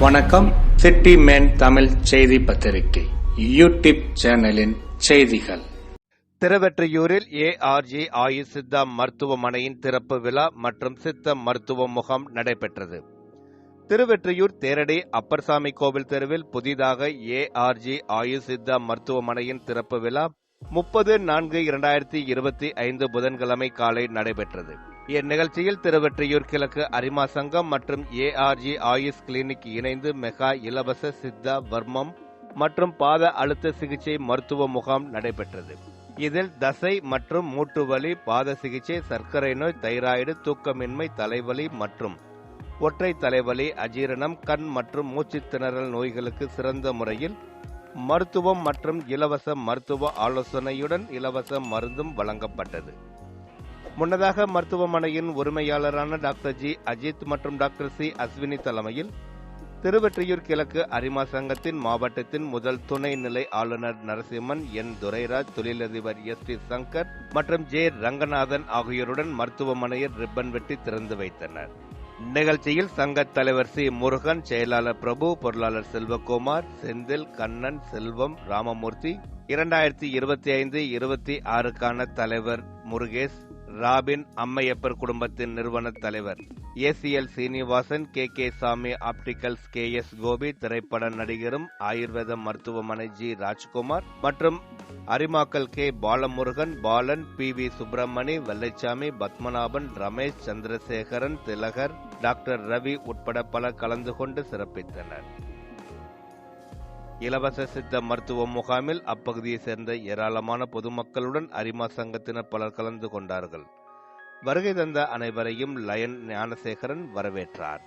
வணக்கம். City man Tamil செய்தி பத்திரிகை யூடியூப் சேனலின் செய்திகள். திருவெற்றியூரில் ஏஆர்ஜி ஆயுஷ் சித்தா மருத்துவமனையின் திறப்பு விழா மற்றும் சித்த மருத்துவ முகாம் நடைபெற்றது. திருவெற்றியூர் தேரடி அப்பர்சாமி கோவில் தெருவில் புதிதாக ஏஆர்ஜி ஆயுஷ் சித்தா மருத்துவமனையின் திறப்பு விழா முப்பது நான்கு இரண்டாயிரத்தி இருபத்தி ஐந்து புதன்கிழமை காலை நடைபெற்றது. இந்நிகழ்ச்சியில் திருவெற்றியூர் கிழக்கு அரிமா சங்கம் மற்றும் ஏஆர்ஜி ஆயுஷ் கிளினிக் இணைந்து மெகா இலவச சித்தா வர்மம் மற்றும் பாத அழுத்த சிகிச்சை மருத்துவ முகாம் நடைபெற்றது. இதில் தசை மற்றும் மூட்டுவலி பாத சிகிச்சை சர்க்கரை நோய் தைராய்டு தூக்கமின்மை தலைவலி மற்றும் ஒற்றை தலைவலி அஜீரணம் கண் மற்றும் மூச்சு திணறல் நோய்களுக்கு சிறந்த முறையில் மருத்துவம் மற்றும் இலவச மருத்துவ ஆலோசனையுடன் இலவச மருந்தும் வழங்கப்பட்டது. முன்னதாக மருத்துவமனையின் உரிமையாளரான டாக்டர் ஜி. அஜித் மற்றும் டாக்டர் சி. அஸ்வினி தலைமையில் திருவெற்றியூர் கிழக்கு அரிமா சங்கத்தின் மாவட்டத்தின் முதல் துணை நிலை ஆளுநர் நரசிம்மன் என். துரைராஜ் தொழிலதிபர் எஸ். டி. சங்கர் மற்றும் ஜே. ரங்கநாதன் ஆகியோருடன் மருத்துவமனையில் ரிப்பன் வெட்டி திறந்து வைத்தனர். நிகழ்ச்சியில் சங்க தலைவர் சி. முருகன் செயலாளர் பிரபு பொருளாளர் செல்வகுமார் செந்தில் கண்ணன் செல்வம் ராமமூர்த்தி இரண்டாயிரத்தி இருபத்தி ஐந்து இருபத்தி ஆறுக்கான தலைவர் முருகேஷ் ராபின் அம்மையப்பர் குடும்பத்தின் நிறுவன தலைவர். ACL Srinivasan K K Sami opticals K S Gopi திரைப்பட நடிகரும் ஆயுர்வேத மருத்துவமனை ஜி ராஜ்குமார் மற்றும் அரிமாக்கல் K Balamurugan Balan P V Subramani Vellaichamy Padmanabhan Ramesh Chandrasekaran Thilagar doctor Ravi உட்பட பலர் கலந்து கொண்டு சிறப்பித்தனர். இலவச சித்த மருத்துவ முகாமில் அப்பகுதியைச் சேர்ந்த ஏராளமான பொதுமக்களுடன் அரிமா சங்கத்தினர் பலர் கலந்து கொண்டார்கள். வருகை தந்த அனைவரையும் லயன் ஞானசேகரன் வரவேற்றார்.